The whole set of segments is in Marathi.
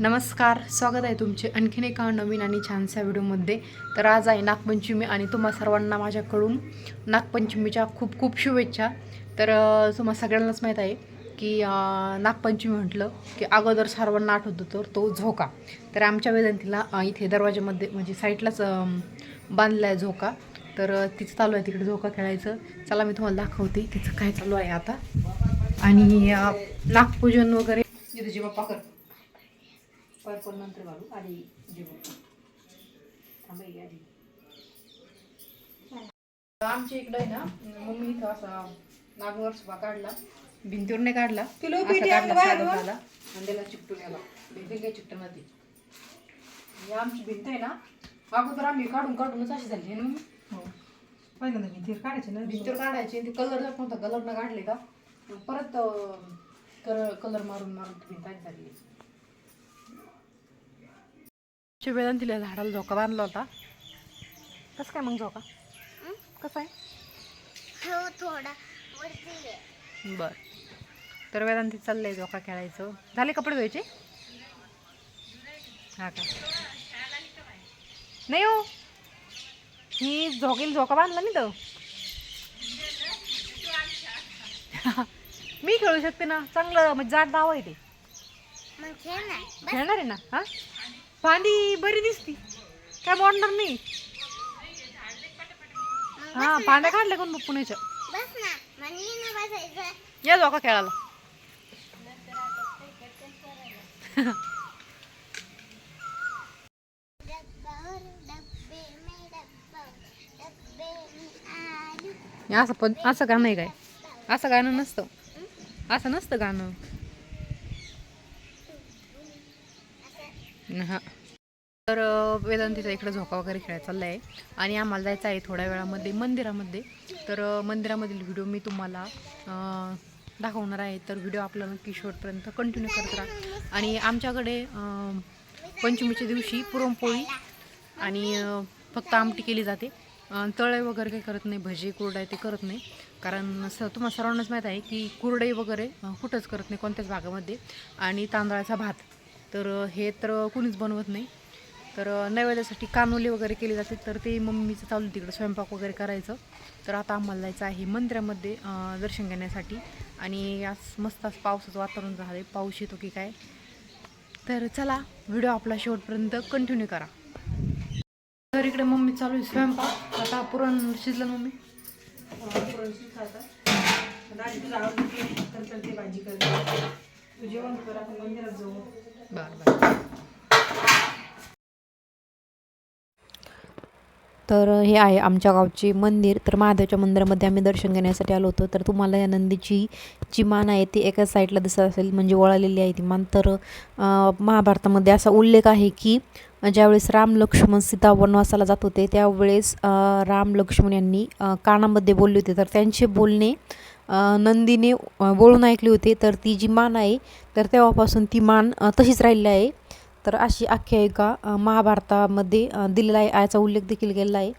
नमस्कार स्वागत आहे तुमचे आणखीन एका नवीन आणि छानशा व्हिडिओमध्ये. तर आज आहे नागपंचमी आणि तुम्हा सर्वांना माझ्याकडून नागपंचमीच्या खूप खूप शुभेच्छा. तर तुम्हा सगळ्यांनाच माहीत आहे की नागपंचमी म्हटलं की अगोदर सर्वांना आठवतो तर तो झोका. तर आमच्या वेदंतीला इथे दरवाजामध्ये म्हणजे साईडलाच बांधला आहे झोका. तर तिचं चालू आहे तिकडे झोका खेळायचं. चला मी तुम्हाला दाखवते तिचं काय चालू आहे आता. आणि नागपूजन वगैरे. तुझी बाप्पा कर. पर्पल नंतर घालू आधी जेवण थांबाई आधी. आमच्या इकडे आहे ना मम्मी इथं असा नागवर सुभा काढला. भिंतीवर नाही काढला किलो पिठी आणलं साधा बाहेरून? झाला. आणि त्याला चिकटून भिंती काही चिकटून ही आमची भिंत आहे ना अगोदर आम्ही काढून काढूनच अशी झाली आहे ना. मम्मी? हो. पहिल्यांदा भिंतीवर काढायचे ना. भिंतीवर काढायची ते कलर जर कोणता कलर न काढले का मग परत कलर मारून मारून ती भिंत झाली च्या वेळानं तिला झाडाला झोका बांधला होता. कसं काय मग झोका? कसं आहे? हो थोडा. बर. तर वेदांती चाललंय झोका खेळायचं. झाले कपडे धुवायचे? हा का? नाही हो. ही झोकेल झोका बांधला नाही तर. मी खेळू शकते ना. चांगलं म्हणजे जाड नाव आहे ते. खेळणार आहे ना? हा? फांदी बरी दिसती. काय मोडणार नाही. हा फांद्या काढल्या कोण पुण्याच्या? बस ना म्हणजे ना बसायचं. या खेळायला में आलू हे असं पण असं गाणं आहे काय? असं गाणं नसतं. असं नसतं गाणं. हां. तर वेदांतीचा इकडे झोका वगैरे खेळायला चालला आहे आणि आम्हाला जायचं आहे थोड्या वेळामध्ये मंदिरामध्ये. तर मंदिरामधील व्हिडिओ मी तुम्हाला दाखवणार आहे. तर व्हिडिओ आपला नक्की शेवटपर्यंत कंटिन्यू करत राहा. आणि आमच्याकडे पंचमीच्या दिवशी पुरणपोळी आणि फक्त आमटी केली जाते. तळे वगैरे काही करत नाही भजी कुरडा ते करत नाही. कारण स तुम्हाला सर्वांनाच माहीत आहे की कुरडई वगैरे कुठंच करत नाही कोणत्याच भागामध्ये. आणि तांदळाचा भात. तर हे तर कुणीच बनवत नाही. तर नैवेद्यासाठी कानोली वगैरे केली जाते. तर ते मम्मीचं चालू आहे तिकडं स्वयंपाक वगैरे करायचं. तर आता आम्हाला जायचं आहे मंदिरामध्ये दर्शन घेण्यासाठी. आणि आज मस्त आज पावसाचं वातावरण झालं आहे पाऊस येतो की काय? तर चला व्हिडिओ आपला शेवटपर्यंत कंटिन्यू करा. तर इकडे मम्मी चालू आहे स्वयंपाक. आता पुरण शिजलं ना मम्मी. पुरण शिजलं आता. भाजी करते जेवण कर आपण मंदिरात जाऊ बरं बरं तर हे आहे आमच्या गावचे मंदिर. तर महादेवच्या मंदिरामध्ये आम्ही दर्शन घेण्यासाठी आलो होतो. तर तुम्हाला या नंदीची जी मान आहे ती एका साईडला दिसत असेल म्हणजे वळालेली आहे ती मान. तर महाभारतामध्ये असा उल्लेख आहे की ज्यावेळेस राम लक्ष्मण सीता वनवासाला जात होते त्यावेळेस राम लक्ष्मण यांनी कानामध्ये बोलले होते. तर त्यांचे बोलणे नंदीने बोलून ऐकले होते. तर ती जी मान आहे तर तेव्हापासून ती मान तशीच राहिली आहे. तर अशी आख्यायिका महाभारतामध्ये दिलेला आहे. याचा उल्लेख देखील केलेला आहे.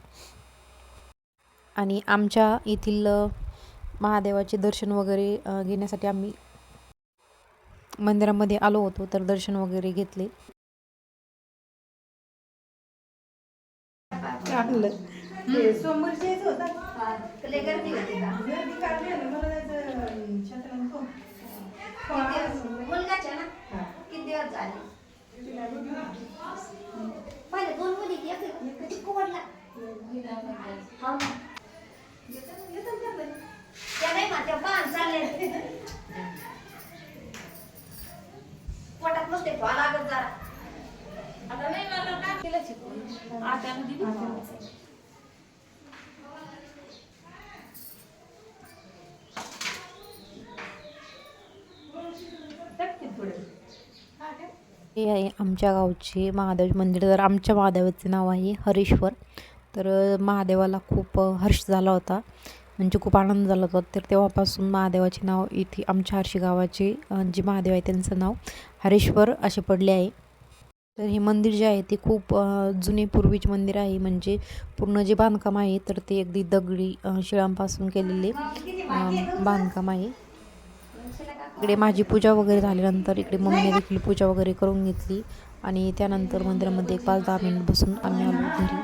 आणि आमच्या येथील महादेवाचे दर्शन वगैरे घेण्यासाठी आम्ही मंदिरामध्ये आलो होतो तर दर्शन वगैरे घेतले. आणलं पहिले दोन मुली एक एक चिक्कू पडला हो ना. त्या नाही माझ्या बाण चालले पोटात नुसते फळ लागत जरा आता नाही मला काय केलं चिकून आता दिली टाक की थोडं. हे आहे आमच्या गावचे महादेव मंदिर. तर आमच्या महादेवाचे नाव आहे हरेश्वर. तर महादेवाला खूप हर्ष झाला होता. म्हणजे खूप आनंद झाला होता. तर तेव्हापासून महादेवाचे नाव इथे आमच्या हर्षी गावाचे जे महादेव आहे त्यांचं नाव हरेश्वर असे पडले आहे. तर हे मंदिर जे आहे ते खूप जुने पूर्वीचे मंदिर आहे. म्हणजे पूर्ण जे बांधकाम आहे तर ते अगदी दगडी शिळांपासून केलेले बांधकाम आहे. इकडे माझी पूजा वगैरे झाल्यानंतर इकडे मम्मीने देखील पूजा वगैरे करून घेतली. आणि त्यानंतर मंदिरामध्ये एक पाच दहा मिनिट बसून आम्ही आलो घरी.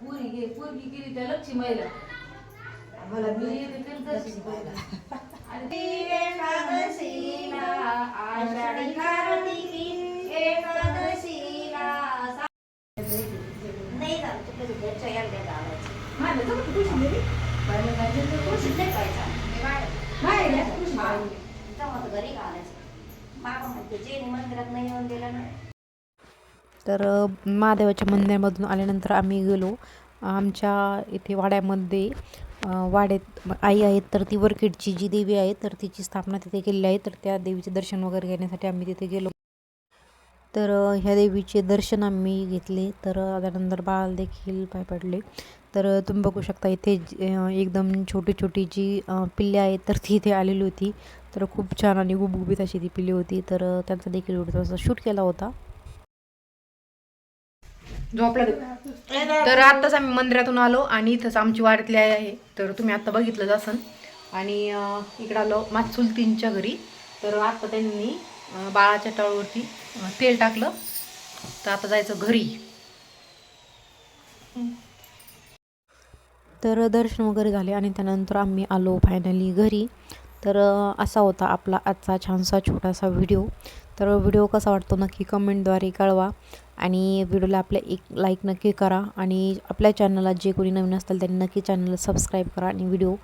पुरी गे पुरगी गेली त्या लक्ष्मीला मला मी येते तशी एकादशीला आषाढी कार्तिकी एकादशीला नाही झालं तुला घरच्या यायला लावायचं माझ्या जवळ खुशी गेली बायला काय झालं? खुशीच नाही पाहिजे मी बाहेर. बाहेर या, खुशी बाहेर. तेव्हा तर घरी घालायचं बाबा म्हणते जे मंदिरात नाही येऊन दिला ना. तर महादेवाच्या मंदिरामधून आल्यानंतर आम्ही गेलो. आमच्या इथे वाड्यामध्ये वाड्यात आई आहेत तर ती वरखेडची जी देवी आहे तर तिची स्थापना तिथे केलेली आहे. तर त्या देवीचे दर्शन वगैरे घेण्यासाठी आम्ही तिथे गेलो. तर ह्या देवीचे दर्शन आम्ही घेतले. तर त्यानंतर बाळ देखील पाय पडले. तर तुम्ही बघू शकता इथे एकदम छोटी छोटी जी पिल्ले आहेत तर ती इथे आलेली होती. तर खूप छान आणि गुबगुबीत अशी ती पिल्ली होती. तर त्यांचा देखील व्हिडिओ शूट केला होता. झोपला तर आत्ताच आम्ही मंदिरातून आलो आणि इथंच आमची वाड्यातली आई आहे. तर तुम्ही आत्ता बघितलंच असन आणि इकडं आलो माझ्या चुलतींच्या घरी. तर आत्ता त्यांनी बाळाच्या टाळूवरती तेल टाकलं. तर आता जायचं घरी. तर दर्शन वगैरे झाले आणि त्यानंतर आम्ही आलो फायनली घरी. तर असा होता आपला आजचा छानसा छोटासा व्हिडिओ तर व्हिडिओ कसा वाटतो नक्की कमेंटद्वारे कळवा. आणि व्हिडिओला आपल्या एक लाईक नक्की करा. आणि आपल्या चॅनलला जे कोणी नवीन असतील त्यांनी नक्की चॅनलला सबस्क्राईब करा. आणि व्हिडिओ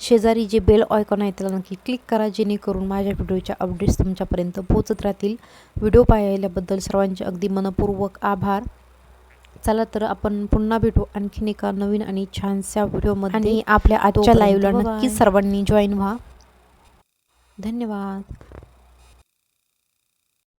शेजारी जे बेल आयकॉन आहे त्याला नक्की क्लिक करा. जेणेकरून माझ्या व्हिडिओच्या अपडेट्स तुमच्यापर्यंत पोहोचत राहतील. व्हिडिओ पाहिल्याबद्दल सर्वांचे अगदी मनपूर्वक आभार. चला तर आपण पुन्हा भेटू आणखीन एका नवीन आणि छानशा व्हिडिओमध्ये. आणि आपल्या आजच्या लाईव्हला नक्की सर्वांनी जॉईन व्हा. धन्यवाद.